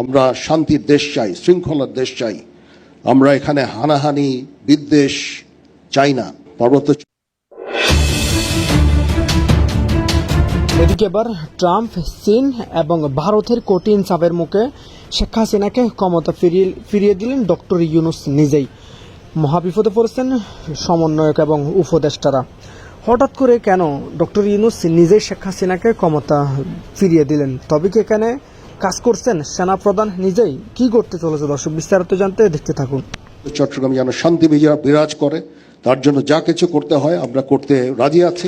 আমরা শান্তির দেশ চাই, শৃঙ্খলার দেশ চাই। আমরা এখানে হানাহানি, বিদ্বেষ চাই না। পার্বত্য এদিকে এবার ট্রাম্প, চীন এবং ভারতের কঠিন চাপের মুখে শেখ হাসিনাকে ক্ষমতা ফিরিয়ে ফিরিয়ে দিলেন ডক্টর ইউনুস নিজেই। মহাবিপদে পড়েছেন সমন্বয়ক এবং উপদেষ্টারা। হঠাৎ করে কেন ডক্টর ইউনুস নিজেই শেখ হাসিনাকে ক্ষমতা ফিরিয়ে দিলেন? তবে কি এখানে কাজ করছেন সেনাপ্রধান নিজেই কি করতে চলেছে? দর্শক বিস্তারিত জানতে দেখতে থাকুন। চট্টগ্রাম যেন শান্তি বিজয় বিরাজ করে তার জন্য যা কিছু করতে হয় আমরা করতে রাজি আছি।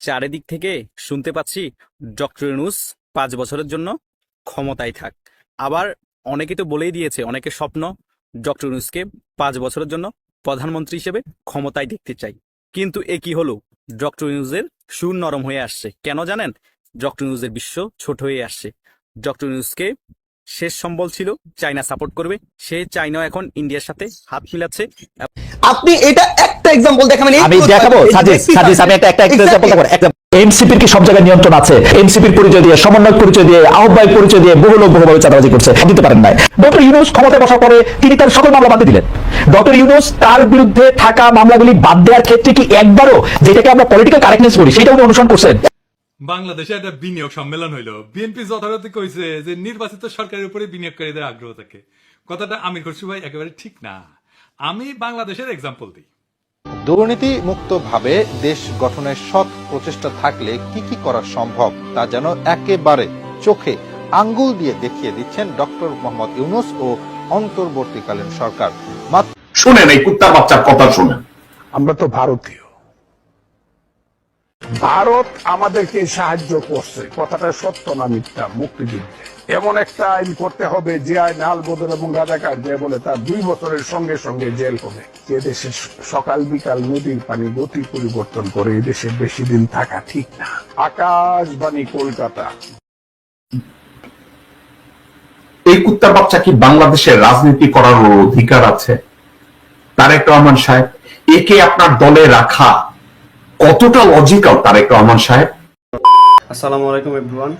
চারিদিক থেকে শুনতে পাচ্ছি ডক্টর ইউনুস পাঁচ বছরের জন্য ক্ষমতায় থাক। আবার অনেকে তো বলেই দিয়েছে অনেকের স্বপ্ন ডক্টর ইউনুসকে পাঁচ বছরের জন্য প্রধানমন্ত্রী হিসেবে ক্ষমতায় দেখতে চাই। কিন্তু এ কি হলো? ডক্টর ইউনুসের সুর নরম হয়ে আসছে। কেন জানেন? ডক্টর ইউনুসের বিশ্ব ছোট হয়ে আসছে। ডক্টর ইউনুসকে শেষ সম্বল ছিল চায়না সাপোর্ট করবে। সে চায়না এখন ইন্ডিয়ার সাথে হাত মিলাচ্ছে। আপনি এটা একটা এক্সাম্পল দেখাবেন। আমি দেখাবো সাজিস সাজিস আমি একটা একটা. এক্সাম্পল দেখাবো। একটা এনসিপির কি সব জায়গায় নিয়ন্ত্রণ আছে? এনসিপির পরিচয় দিয়ে সমন্বয় পরিচয় দিয়ে আহ্বায়ক পরিচয় দিয়ে বহু লোক বহুভাবে চাঁদাবাজি করছে। দিতে পারেন নাই। ডক্টর ইউনুস ক্ষমতায় বসার পরে তিনি তার সকল মামলা বাদ দিলেন। ডক্টর ইউনুস তার বিরুদ্ধে থাকা মামলাগুলি বাদ দেওয়ার ক্ষেত্রে কি একবারও যেটাকে আমরা পলিটিক্যাল কারেক্টনেস বলি সেটা উনি অনুসরণ করছেন? বাংলাদেশে একটা বিনিয়োগ সম্মেলন হইল। বিএনপি যথারীতি কইছে যে নির্বাচিত সরকারের উপরে বিনিয়োগকারীদের আগ্রহ থাকে। কথাটা আমির খসরু ভাই একেবারে ঠিক না। আমি বাংলাদেশের এক্সাম্পল দিই। দুর্নীতি মুক্তভাবে দেশ গঠনের সৎ প্রচেষ্টা থাকলে কি কি করা সম্ভব তা যেন একেবারে চোখে আঙ্গুল দিয়ে দেখিয়ে দিচ্ছেন ডক্টর মোহাম্মদ ইউনুস ও অন্তর্বর্তীকালীন সরকার। মাত্র শুনেন এই কুত্তার বাচ্চার কথা শুনেন। আমরা তো ভারতীয়। ভারত আমাদেরকে সাহায্য করছে। কথাটা সত্য না মিথ্যা? মুক্তিযুদ্ধে। এমন একটা আইন করতে হবে যে আইন আল বদর এবং রাজাকার যে বলে তার দুই বছরের সঙ্গে সঙ্গে জেল হবে। যে দেশে সকাল বিকাল নদীর পানি গতি পরিবর্তন করে দেশে বেশি দিন থাকা ঠিক না। আকাশবাণী, কলকাতা। এই কুত্তার বাচ্চা কি বাংলাদেশের রাজনীতি করার অধিকার আছে? তারেক রহমান সাহেব, একে আপনার দলে রাখা কতটা লজিক্যাল তারেক রহমান সাহেব? আসসালামু আলাইকুম এভরিওয়ান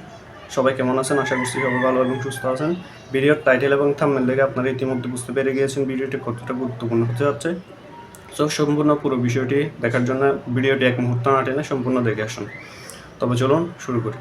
সবাই কেমন আছেন? আশা করছি সবাই ভালো এবং সুস্থ আছেন। ভিডিওর টাইটেল এবং থাম্বনেল দেখে আপনারা ইতিমধ্যে বুঝতে পেরে গিয়েছেন ভিডিওটি কতটা গুরুত্বপূর্ণ হতে যাচ্ছে। সো সম্পূর্ণ পুরো বিষয়টি দেখার জন্য ভিডিওটি এক মুহূর্ত না টেনে সম্পূর্ণ দেখে আসুন। তবে চলুন শুরু করি।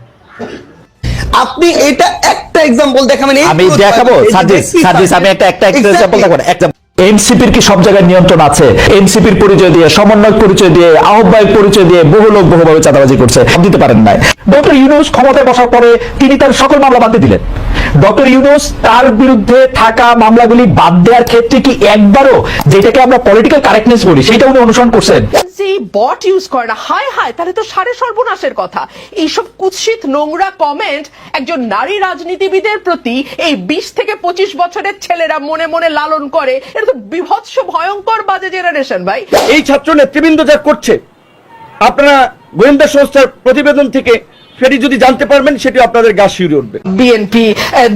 আপনি এটা একটা এক্সাম্পল দেখাবেন। আমি দেখাবো সাজিস সাজিস আমি একটা একটা. এক্সাম্পল দেখাবো একটা এনসিপির কি সব জায়গায় নিয়ন্ত্রণ আছে? এনসিপির পরিচয় দিয়ে সমন্বয় পরিচয় দিয়ে, আহ্বায়ক পরিচয় দিয়ে বহু লোক বহুভাবে চাঁদাবাজি করছে। দিতে পারেন নাই। ডক্টর ইউনুস ক্ষমতায় বসার পরে তিনি তার সকল মামলা বাদ দিলেন। ডক্টর ইউনুস তার বিরুদ্ধে থাকা মামলাগুলি বাদ দেওয়ার ক্ষেত্রে কি একবারও যেটাকে আমরা পলিটিক্যাল কারেক্টনেস বলি, সেটা উনি অনুসরণ করছেন? বট ইউজ করে না, হায় হায়, তাহলে তো সাড়ে সর্বনাশের কথা। এইসব কুৎসিত নোংরা কমেন্ট একজন নারী রাজনীতিবিদের প্রতি এই বিশ থেকে পঁচিশ বছরের ছেলেরা মনে মনে লালন করে এটা তো বিভৎস, ভয়ঙ্কর বাজে জেনারেশন ভাই। এই ছাত্র নেতৃবৃন্দ যা করছে, আপনারা গোয়েন্দা সংস্থার প্রতিবেদন থেকে সেটি যদি জানতে পারবেন, সেটি আপনাদের গা শিউরে উঠবে। বিএনপি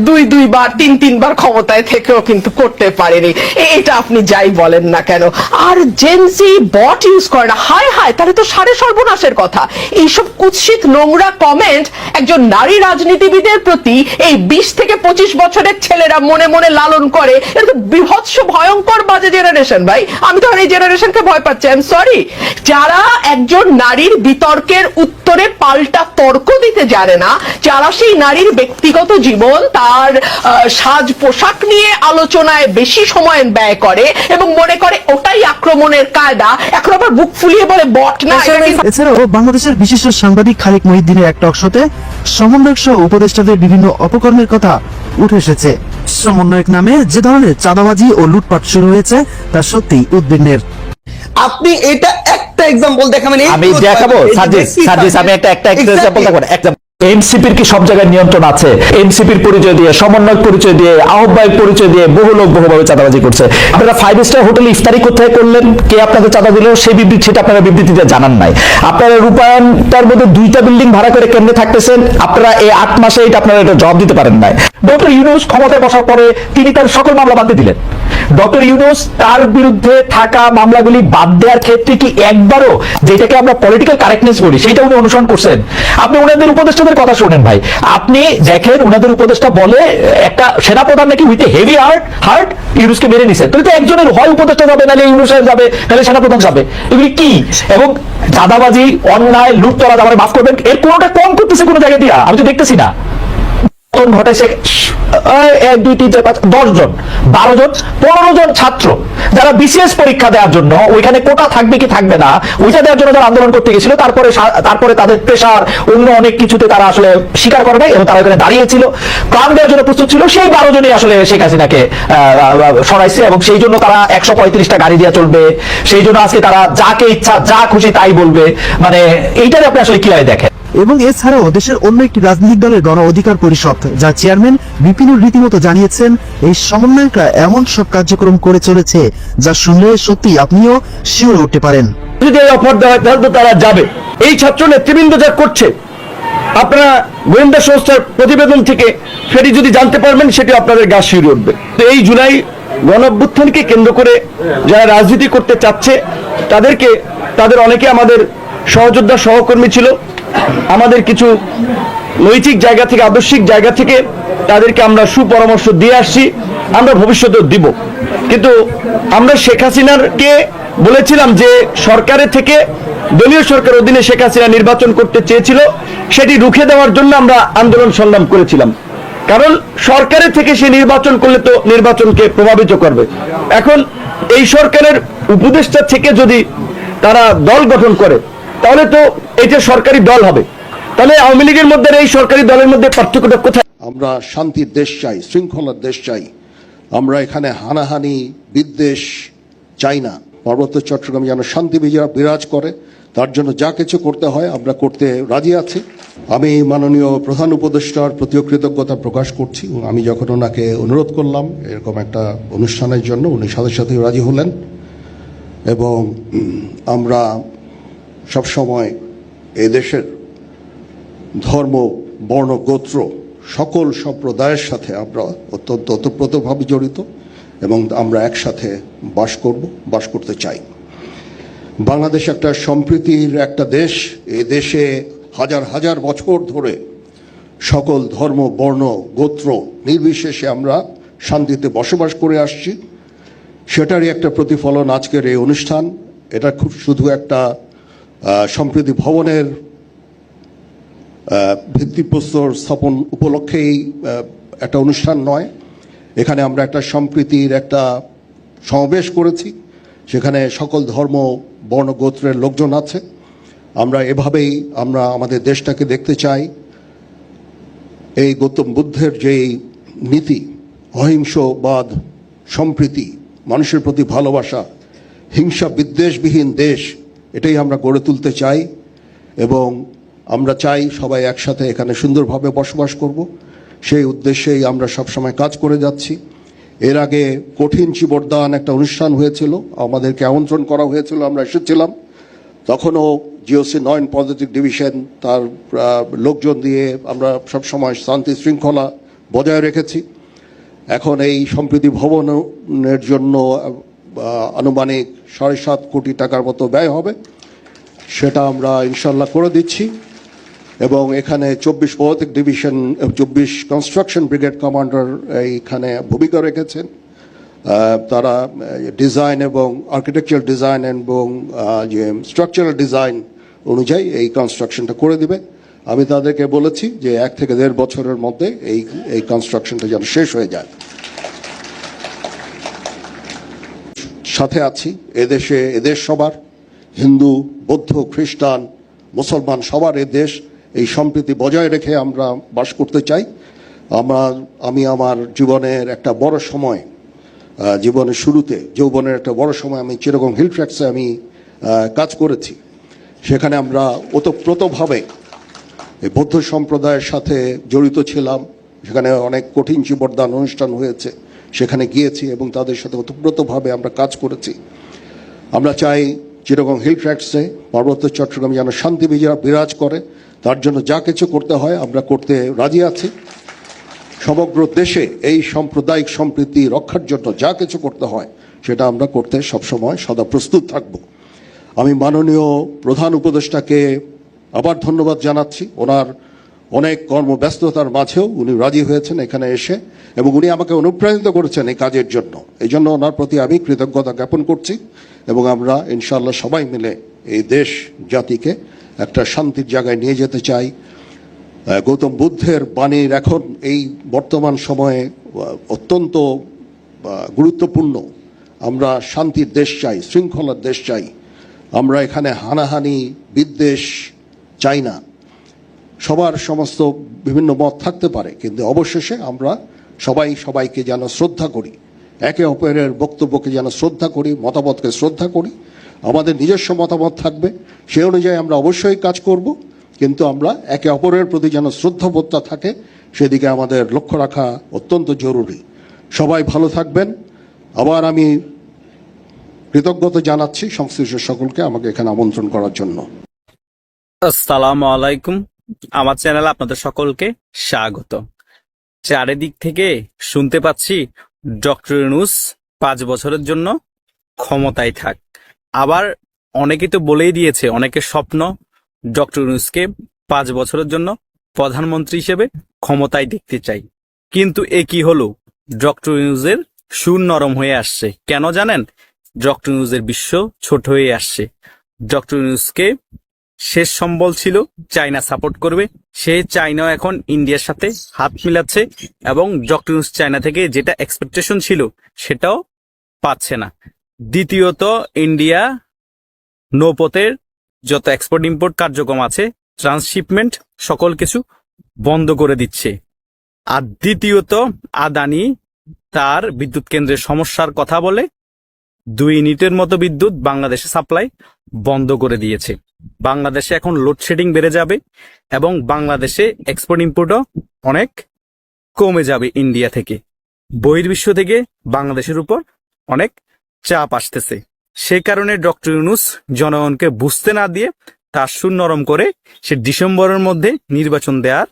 দুই, দুইবার, তিন, তিনবার ক্ষমতায় থেকেও কিন্তু করতে পারেনি। এটা আপনি যাই বলেন না কেন? আর জেনসি বট ইউজ করে না। হায় হায়, তাহলে তো সাড়ে সর্বনাশের কথা। এইসব কুৎসিত নোংরা কমেন্ট একজন নারী রাজনীতিবিদের প্রতি এই বিশ থেকে পঁচিশ বছরের ছেলেরা মনে মনে লালন করে। এটা তো বিভৎস, ভয়ঙ্কর বাজে জেনারেশন ভাই। আমি তো এই জেনারেশনকে ভয় পাচ্ছি। আই এম সরি যারা একজন নারীর বিতর্কের উত্তরে পাল্টা তর্ক দিতে জানে না যারা সেই নারীর ব্যক্তিগত জীবন তার সাজ পোশাক নিয়ে আলোচনায় বেশি সময় ব্যয় করে এবং মনে করে ওটাই আক্রমণের কায়দা। এখন আবার বুক ফুলিয়ে বলে বট না এছাড়াও বাংলাদেশের বিশিষ্ট সাংবাদিক খালিক মহিদ্দিনের এক টক শোতে সমন্বয়ক সহ উপদেষ্টাদের বিভিন্ন অপকর্মের কথা উঠে এসেছে। সমন্বয়ক নামে যে ধরনের চাঁদাবাজি ও লুটপাট শুরু হয়েছে তা সত্যি উদ্বিগ্নের। আপনি এটা একটা এক্সাম্পল দেখাবেন আমি দেখাবো সাজিস সাজিস আমি একটা একটা. এক্সাম্পল দেখাবো। একটা এনসিপির কি সব জায়গায় নিয়ন্ত্রণ আছে? এনসিপির পরিচয় দিয়ে সমন্বয় পরিচয় দিয়ে আহ্বায়ক পরিচয় দিয়ে বহু লোক বহুভাবে চাঁদাবাজি করছে। আপনারা ফাইভ স্টার হোটেলে ইফতারি কোথায় করলেন? কে আপনাদের চাঁদা দিল? সেই বিবৃতি সেটা আপনারা বিবৃতিতে জানান নাই। আপনারা রূপায়ণটার মধ্যে দুইটা বিল্ডিং ভাড়া করে কেন্দ্রে থাকতেছেন। আপনারা এই আট মাসে এটা আপনারা এটা জবাব দিতে পারেন নাই। ডক্টর ইউনুস ক্ষমতায় বসার পরে তিনি তার সকল মামলা বাদ দিলেন। ডক্টর ইউনুস, তার বিরুদ্ধে থাকা মামলাগুলি বাদ দেওয়ার ক্ষেত্রে কি একবারও যেটাকে আমরা পলিটিক্যাল কারেক্টনেস বলি সেটা উনি অনুসরণ করছেন? আপনি ওনাদের উপদেষ্টাদের কথা শুনেন ভাই। আপনি দেখেন ওনাদের উপদেষ্টা বলে একটা সেনাপ্রধান নাকি উইথ হেভি হার্ট হার্ট ইউনুসকে মেরে নিছে। তো একজনের হয় উপদেষ্টা যাবে, নাহলে ইউনুস যাবে, নাহলে সেনাপ্রধান যাবে। এগুলি কি? এবং চাঁদাবাজি, অন্যায় লুটতরা আমার মাফ করবেন, এর কোনোটা কম করতেছে কোনো জায়গা দিয়া? আমি তো দেখতেছি না। পতন ঘটাইছে এক দুই তিন চার পাঁচ দশ জন বারো জন পনেরো জন ছাত্র যারা বিসিএস পরীক্ষা দেওয়ার জন্য, ওইখানে কোটা থাকবে কি থাকবে না, ওইটা দেওয়ার জন্য যারা আন্দোলন করতে গেছিল। তারপরে তারপরে তাদের প্রেশার অন্য অনেক কিছুতে তারা আসলে স্বীকার করে নাই এবং তারা ওখানে দাঁড়িয়েছিল। প্রাণ দেওয়ার জন্য প্রস্তুত ছিল। সেই বারো জনই আসলে শেখ হাসিনাকে সরাইছে এবং সেই জন্য তারা একশো পঁয়ত্রিশটা গাড়ি দিয়ে চলবে। সেই জন্য আজকে তারা যাকে ইচ্ছা, যা খুশি তাই বলবে। মানে এইটারে আপনি আসলে কীভাবে দেখেন? এবং এছাড়াও দেশের অন্য একটি রাজনৈতিক দলের গণ অধিকার পরিষদ, যার চেয়ারম্যান বিপিনুর রীতিমতো জানিয়েছেন, এই সমন্বয়করা এমন সব কার্যক্রম করে চলেছে যা শুনলে সত্যি আপনিও শিওর উঠতে পারেন। যদি অফার দেওয়া হয় তাহলে তারা যাবে, এই ছাত্র নেতৃবৃন্দ যা করছে, আপনারা গোয়েন্দা সংস্থার প্রতিবেদন থেকে সেটি যদি জানতে পারবেন, সেটি আপনাদের গা শিউরে উঠবে। তো এই জুলাই গণঅভ্যুত্থানকে কেন্দ্র করে যারা রাজনীতি করতে চাচ্ছে, তাদেরকে, তাদের অনেকে আমাদের সহযোদ্ধা সহকর্মী ছিল। আমাদের কিছু নৈতিক জায়গা থেকে, আদর্শিক জায়গা থেকে তাদেরকে আমরা সুপরামর্শ দিয়ে আসছি, আমরা ভবিষ্যতেও দিব। কিন্তু আমরা শেখ হাসিনারকে বলেছিলাম যে সরকারের থেকে, দলীয় সরকার অধীনে শেখ হাসিনা নির্বাচন করতে চেয়েছিল, সেটি রুখে দেওয়ার জন্য আমরা আন্দোলন সংগ্রাম করেছিলাম। কারণ সরকারের থেকে সে নির্বাচন করলে তো নির্বাচনকে প্রভাবিত করবে। এখন এই সরকারের উপদেষ্টা থেকে যদি তারা দল গঠন করে তাহলে তো এটা সরকারি দল হবে, তাহলে আওয়ামী লীগের মধ্যে এই সরকারি দলের মধ্যে পার্থক্যটা কোথায়? আমরা শান্তির দেশ চাই, শৃঙ্খলার দেশ চাই। আমরা এখানে হানাহানি, বিদ্বেষ চাই না। পার্বত্য চট্টগ্রামে যেন শান্তি বিরাজ করে, তার জন্য যা কিছু করতে হয় আমরা করতে রাজি আছি। আমি মাননীয় প্রধান উপদেষ্টার প্রতিও কৃতজ্ঞতা প্রকাশ করছি আমি যখন ওনাকে অনুরোধ করলাম, এরকম একটা অনুষ্ঠানের জন্য উনি সাথে সাথে রাজি হলেন। এবং আমরা সবসময় এই দেশের ধর্ম, বর্ণ, গোত্র সকল সম্প্রদায়ের সাথে আমরা অত্যন্ত ওতপ্রোতভাবে জড়িত এবং আমরা একসাথে বাস করব, বাস করতে চাই। বাংলাদেশ একটা সম্প্রীতির একটা দেশ। এই দেশে হাজার হাজার বছর ধরে সকল ধর্ম, বর্ণ, গোত্র নির্বিশেষে আমরা শান্তিতে বসবাস করে আসছি। সেটারই একটা প্রতিফলন আজকের এই অনুষ্ঠান। এটা খুব শুধু একটা সম্প্রীতি ভবনের ভিত্তিপ্রস্তর স্থাপন উপলক্ষেই একটা অনুষ্ঠান নয়। এখানে আমরা একটা সম্প্রীতির একটা সমাবেশ করেছি, সেখানে সকল ধর্ম, বর্ণ, গোত্রের লোকজন আছে। আমরা এভাবেই আমরা আমাদের দেশটাকে দেখতে চাই। এই গৌতম বুদ্ধের যেই নীতি, অহিংসবাদ, সম্প্রীতি, মানুষের প্রতি ভালোবাসা, হিংসা বিদ্বেষবিহীন দেশ এটাই আমরা গড়ে তুলতে চাই এবং আমরা চাই সবাই একসাথে এখানে সুন্দরভাবে বসবাস করব। সেই উদ্দেশ্যেই আমরা সবসময় কাজ করে যাচ্ছি। এর আগে কঠিন চিবরদান একটা অনুষ্ঠান হয়েছিল, আমাদেরকে আমন্ত্রণ করা হয়েছিল, আমরা এসেছিলাম। তখনও জিওসি নয়ন পজিটিভ ডিভিশন তার লোকজন দিয়ে আমরা সবসময় শান্তি শৃঙ্খলা বজায় রেখেছি। এখন এই সম্প্রীতি ভবনের জন্য আনুমানিক সাড়ে সাত কোটি টাকার মতো ব্যয় হবে। সেটা আমরা ইনশাল্লাহ করে দিচ্ছি। এবং এখানে চব্বিশ পদাতিক ডিভিশন, চব্বিশ কনস্ট্রাকশন ব্রিগেড কমান্ডার এইখানে ভূমিকা রেখেছেন। তারা ডিজাইন এবং আর্কিটেকচার ডিজাইন এবং যে স্ট্রাকচারাল ডিজাইন অনুযায়ী এই কনস্ট্রাকশনটা করে দিবে। আমি তাদেরকে বলেছি যে এক থেকে দেড় বছরের মধ্যে এই এই কনস্ট্রাকশনটা যেন শেষ হয়ে যায়। সাথে আছি, এদেশে এদেশ সবার, হিন্দু, বৌদ্ধ, খ্রিস্টান, মুসলমান, সবার এ দেশ, এই সম্প্রীতি বজায় রেখে আমরা বাস করতে চাই। আমার, আমি আমার জীবনের একটা বড় সময় জীবনের শুরুতে, যৌবনের একটা বড় সময় আমি চিরকম হিল আমি কাজ করেছি। সেখানে আমরা ওতপ্রোতভাবে বৌদ্ধ সম্প্রদায়ের সাথে জড়িত ছিলাম। সেখানে অনেক কঠিন জীবরদান অনুষ্ঠান হয়েছে। সেখানে গিয়েছি এবং তাদের সাথে ওতপ্রোতভাবে আমরা কাজ করেছি। আমরা চাই যেরকম হিল ট্র্যাক্সে পার্বত্য চট্টগ্রাম যেন শান্তি বিরাজ করে, তার জন্য যা কিছু করতে হয় আমরা করতে রাজি আছি। সমগ্র দেশে এই সাম্প্রদায়িক সম্প্রীতি রক্ষার জন্য যা কিছু করতে হয়, সেটা আমরা করতে সবসময় সদা প্রস্তুত থাকব। আমি মাননীয় প্রধান উপদেষ্টাকে আবার ধন্যবাদ জানাচ্ছি। ওনার অনেক কর্মব্যস্ততার মাঝেও উনি রাজি হয়েছেন এখানে এসে এবং উনি আমাকে অনুপ্রাণিত করেছেন এই কাজের জন্য। এই জন্য ওনার প্রতি আমি কৃতজ্ঞতা জ্ঞাপন করছি এবং আমরা ইনশাআল্লাহ সবাই মিলে এই দেশ জাতিকে একটা শান্তির জায়গায় নিয়ে যেতে চাই। গৌতম বুদ্ধের বাণীর এখন এই বর্তমান সময়ে অত্যন্ত গুরুত্বপূর্ণ। আমরা শান্তির দেশ চাই, শৃঙ্খলার দেশ চাই। আমরা এখানে হানাহানি বিদ্বেষ চাই না। সবার সমস্ত বিভিন্ন মত থাকতে পারে, কিন্তু অবশেষে আমরা সবাই সবাইকে যেন শ্রদ্ধা করি, একে অপরের বক্তব্যকে যেন শ্রদ্ধা করি, মতামতকে শ্রদ্ধা করি, আমাদের নিজস্ব মতামত থাকবে, সে অনুযায়ী আমরা অবশ্যই কাজ করব, কিন্তু আমরা একে অপরের প্রতি যেন শ্রদ্ধাবোধটা থাকে, সেদিকে আমাদের লক্ষ্য রাখা অত্যন্ত জরুরি। সবাই ভালো থাকবেন। আবার আমি কৃতজ্ঞতা জানাচ্ছি সংশ্লিষ্ট সকলকে আমাকে এখানে আমন্ত্রণ করার জন্য। আসসালামু আলাইকুম। আমার চ্যানেলে আপনাদের সকলকে স্বাগত। চারিদিক থেকে শুনতে পাচ্ছি ডক্টর ইউনুস পাঁচ বছরের জন্য ক্ষমতায় থাক। আবার অনেকে তো বলেই দিয়েছে, অনেকের স্বপ্ন ডক্টর ইউনুসকে পাঁচ বছরের জন্য প্রধানমন্ত্রী হিসেবে ক্ষমতায় দেখতে চাই। কিন্তু এ কি হলো? ডক্টর ইউনুসের সুর নরম হয়ে আসছে। কেন জানেন? ডক্টর ইউনুসের বিশ্ব ছোট হয়ে আসছে। ডক্টর ইউনুসকে শেষ সম্বল ছিল চায়না সাপোর্ট করবে। সে চায়নাও এখন ইন্ডিয়ার সাথে হাত মিলাচ্ছে এবং ডক্টর ইউনুস চায়না থেকে যেটা এক্সপেকটেশন ছিল সেটাও পাচ্ছে না। দ্বিতীয়ত, ইন্ডিয়া নৌপথের যত এক্সপোর্ট ইম্পোর্ট কার্যক্রম আছে ট্রান্সশিপমেন্ট সকল কিছু বন্ধ করে দিচ্ছে। আর দ্বিতীয়ত, আদানি তার বিদ্যুৎ কেন্দ্রের সমস্যার কথা বলে দুই ইউনিটের মতো বিদ্যুৎ বাংলাদেশে সাপ্লাই বন্ধ করে দিয়েছে। বাংলাদেশে এখন লোডশেডিং বেড়ে যাবে এবং বাংলাদেশে এক্সপোর্ট ইম্পোর্টও অনেক কমে যাবে ইন্ডিয়া থেকে। বহির্বিশ্ব থেকে বাংলাদেশের উপর অনেক চাপ আসতেছে। সে কারণে ডক্টর ইউনুস জনগণকে বুঝতে না দিয়ে তার সুর নরম করে সে ডিসেম্বরের মধ্যে নির্বাচন দেওয়ার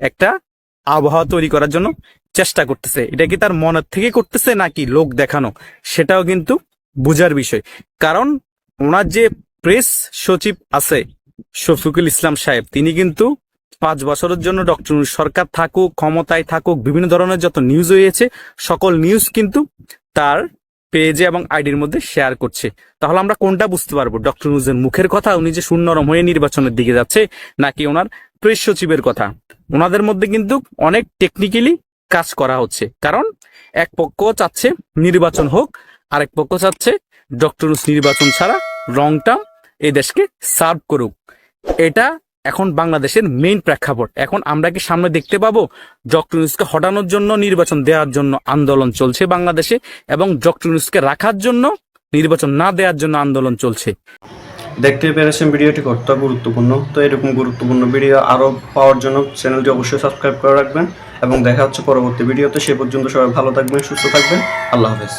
একটা আবহাওয়া তৈরি করার জন্য চেষ্টা করতেছে। এটা কি তার মনের থেকে করতেছে নাকি লোক দেখানো? সেটাও কিন্তু বুঝার বিষয়। কারণ ওনার যে প্রেস সচিব আছে, শফিকুল ইসলাম সাহেব, তিনি কিন্তু পাঁচ বছরের জন্য ডক্টর সরকার থাকুক, ক্ষমতায় থাকুক, বিভিন্ন ধরনের যত নিউজ হয়েছে, সকল নিউজ কিন্তু তার পেজে এবং আইডির মধ্যে শেয়ার করছে। তাহলে আমরা কোনটা বুঝতে পারব? ডক্টর ইউনুসের মুখের কথা, উনি যে শূন্যরম হয়ে নির্বাচনের দিকে যাচ্ছে, নাকি ওনার প্রেস সচিবের কথা? ওনাদের মধ্যে কিন্তু অনেক টেকনিক্যালি কাজ করা হচ্ছে। কারণ এক পক্ষ চাচ্ছে নির্বাচন হোক আরেক পক্ষ চাচ্ছে ডক্টর নির্বাচন ছাড়া রং টার্ম এই দেশকে সার্ভ করুক। এটা এখন বাংলাদেশের মেইন প্রেক্ষাপট। এখন আমরা কি সামনে দেখতে পাবো ডক্টর ইউনুসকে হটানোর জন্য, নির্বাচন দেওয়ার জন্য আন্দোলন চলছে বাংলাদেশে এবং ডক্টর ইউনুসকে রাখার জন্য, নির্বাচন না দেওয়ার জন্য আন্দোলন চলছে? দেখতে পেরেছেন ভিডিওটি কতটা গুরুত্বপূর্ণ? তো এরকম গুরুত্বপূর্ণ ভিডিও আরও পাওয়ার জন্য চ্যানেলটি অবশ্যই সাবস্ক্রাইব করে রাখবেন এবং দেখা হচ্ছে পরবর্তী ভিডিওতে। সে পর্যন্ত সবাই ভালো থাকবেন, সুস্থ থাকবেন। আল্লাহ হাফেজ।